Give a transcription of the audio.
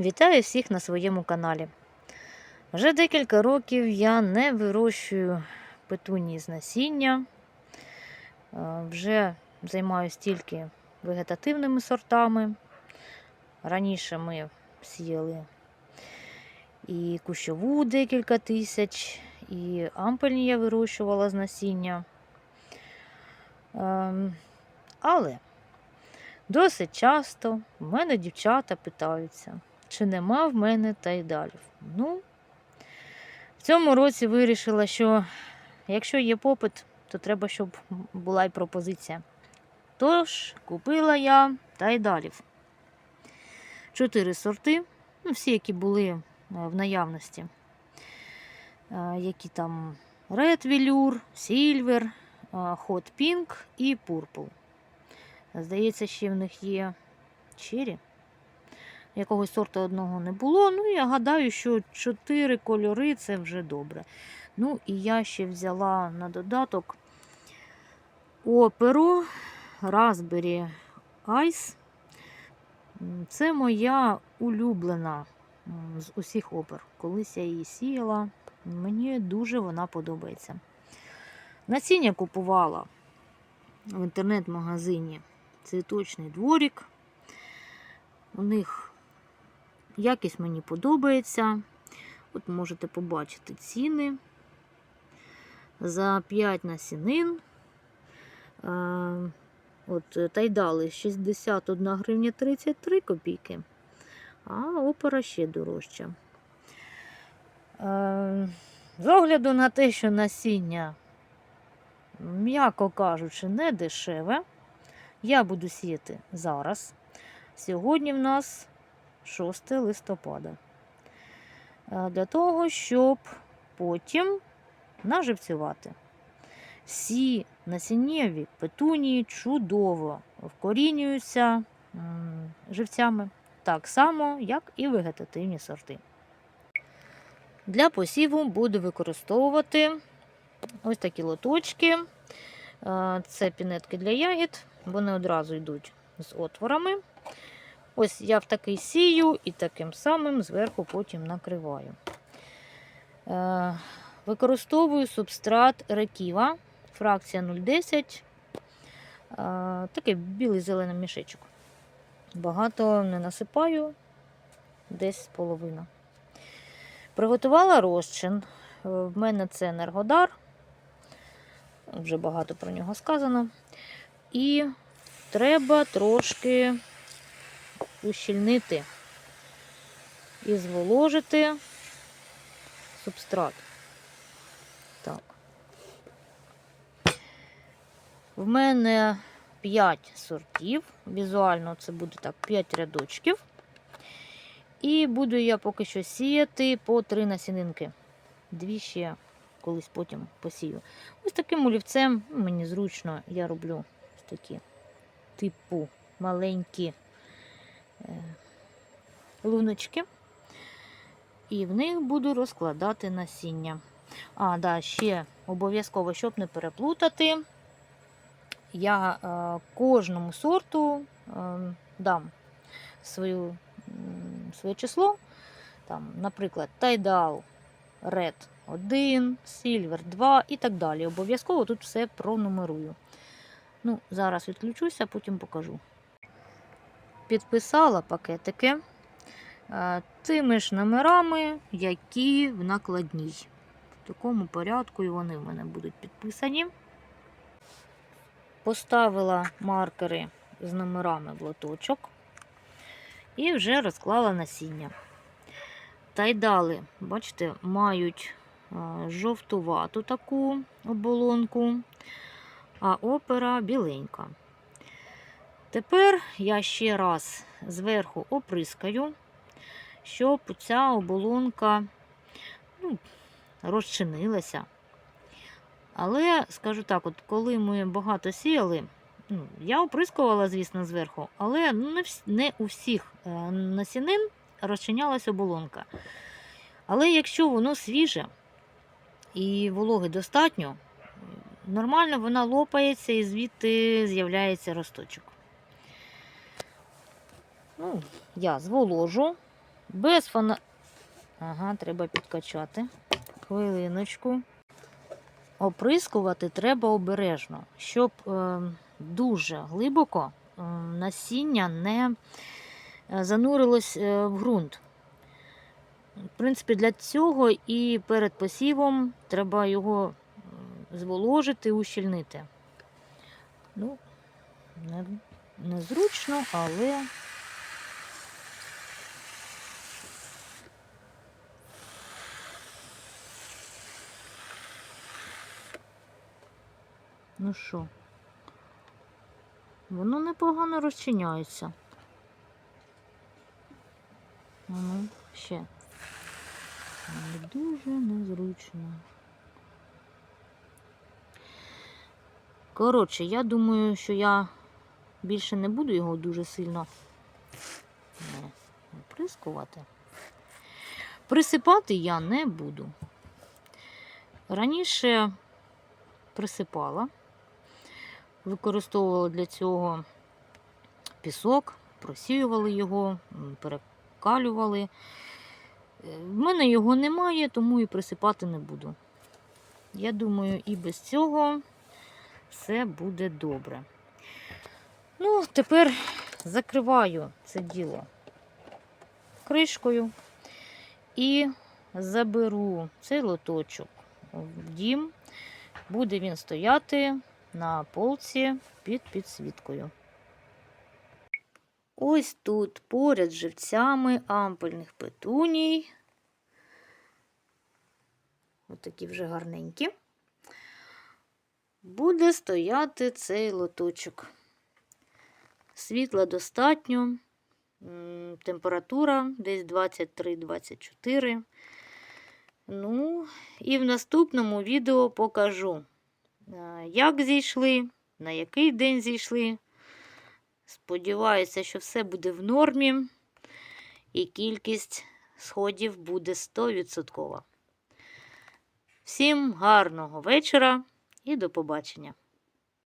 Вітаю всіх на своєму каналі. Вже декілька років я не вирощую петунії з насіння. Е, Вже займаюся тільки вегетативними сортами. Раніше ми сіяли і кущову декілька тисяч, і ампельні я вирощувала з насіння. Ем, Але досить часто в мене дівчата питаються, чи нема в мене тайдалів. Ну, в цьому році вирішила, що якщо є попит, то треба, щоб була й пропозиція. Тож, купила я тайдалів. Чотири сорти, ну, всі, які були е, в наявності. Е, Які там Red Velour, Silver, е, Hot Pink і Purple. Здається, ще в них є чері. Якогось сорту одного не було. Ну, я гадаю, що чотири кольори це вже добре. Ну, і я ще взяла на додаток оперу Raspberry Ice. Це моя улюблена з усіх опер. Колись я її сіяла. Мені дуже вона подобається. Насіння купувала в інтернет-магазині Цвіточний дворік. У них якість мені подобається. От можете побачити ціни. За 5 насінин. Е, От е, тайдали 61 гривня 33 копійки, а опера ще дорожча. Е, З огляду на те, що насіння, м'яко кажучи, не дешеве, я буду сіяти зараз. Сьогодні в нас 6 листопада. Е, Для того, щоб потім наживцювати. Всі насіннєві петунії чудово вкорінюються живцями, так само, як і вегетативні сорти. Для посіву буду використовувати ось такі лоточки. Е, Це пінетки для ягід, вони одразу йдуть з отворами. Ось я в такий сію і таким самим зверху потім накриваю. Е, Використовую субстрат реківа, фракція 0,10. Е, Такий білий зелений мішечок. Багато не насипаю, десь половина. Приготувала розчин. Е, В мене це енергодар. Вже багато про нього сказано. І треба трошки ущільнити і зволожити субстрат. Так. В мене 5 сортів. Візуально це буде так 5 рядочків. І буду я поки що сіяти по 3 насінинки. Дві ще колись потім посію. Ось таким олівцем мені зручно, я роблю такі типу маленькі луночки. І в них буду розкладати насіння. А, да, ще обов'язково, щоб не переплутати, я е, кожному сорту е, дам свою, своє число. Там, наприклад, Тайдал Red 1, Silver 2 і так далі. Обов'язково тут все пронумерую. Ну, зараз відключуся, потім покажу. Підписала пакетики е, тими ж номерами, які в накладній. В такому порядку і вони в мене будуть підписані. Поставила маркери з номерами в лоточок і вже розклала насіння. Тайдали, бачите, мають е, жовтувату таку оболонку, а опера біленька. Тепер я ще раз зверху оприскаю, щоб ця оболонка ну, розчинилася. Але, скажу так, от коли ми багато сіяли, ну, я оприскувала, звісно, зверху, але не, вс- не у всіх е, насінин розчинялася оболонка. Але якщо воно свіже і вологи достатньо, нормально вона лопається і звідти з'являється росточок. Ну, я зволожу Без фона. Ага, треба підкачати. Хвилиночку. Оприскувати треба обережно, щоб е, дуже глибоко е, насіння не е, занурилось е, в ґрунт. В принципі, для цього і перед посівом треба його е, зволожити, ущільнити. Ну, не, незручно, але Ну що? Воно непогано розчиняється. Ну, ще. Але дуже незручно. Коротше, я думаю, що я більше не буду його дуже сильно не оприскувати. Присипати я не буду. Раніше присипала, використовувала для цього пісок, просіювали його, перекалювали. Е, В мене його немає, тому і присипати не буду. Я думаю, і без цього все буде добре. Ну, тепер закриваю це діло кришкою і заберу цей лоточок в дім. Буде він стояти на полці під підсвіткою. Ось тут поряд з живцями ампельних петуній. Ось такі вже гарненькі. Буде стояти цей лоточок. Світла достатньо, температура десь 23-24. Ну, і в наступному відео покажу, як зійшли, на який день зійшли. Сподіваюся, що все буде в нормі, і кількість сходів буде 100%. Всім гарного вечора і до побачення!